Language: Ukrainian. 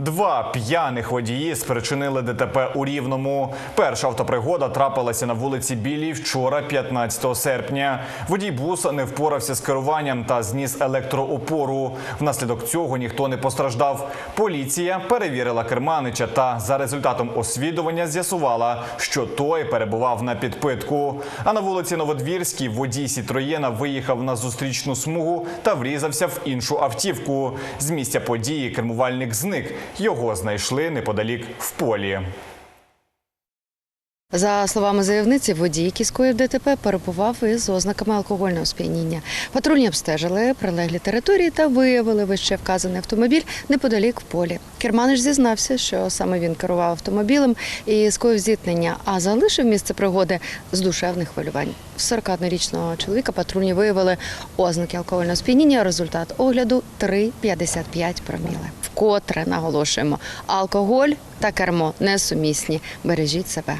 Два п'яних водії спричинили ДТП у Рівному. Перша автопригода трапилася на вулиці Білій вчора, 15 серпня. Водій буса не впорався з керуванням та зніс електроопору. Внаслідок цього ніхто не постраждав. Поліція перевірила керманича та за результатом освідування з'ясувала, що той перебував на підпитку. А на вулиці Новодвірській водій Сітроєна виїхав на зустрічну смугу та врізався в іншу автівку. З місця події кермувальник зник. Його знайшли неподалік в полі. За словами заявниці, водій, який скоїв ДТП, перебував із ознаками алкогольного сп'яніння. Патрульні обстежили прилеглі території та виявили вище вказаний автомобіль неподалік в полі. Керманич зізнався, що саме він керував автомобілем і скоїв зіткнення, а залишив місце пригоди з душевних хвилювань. У 41-річного чоловіка патрульні виявили ознаки алкогольного сп'яніння. Результат огляду 3,55 проміли. Вкотре наголошуємо, алкоголь та кермо несумісні. Бережіть себе.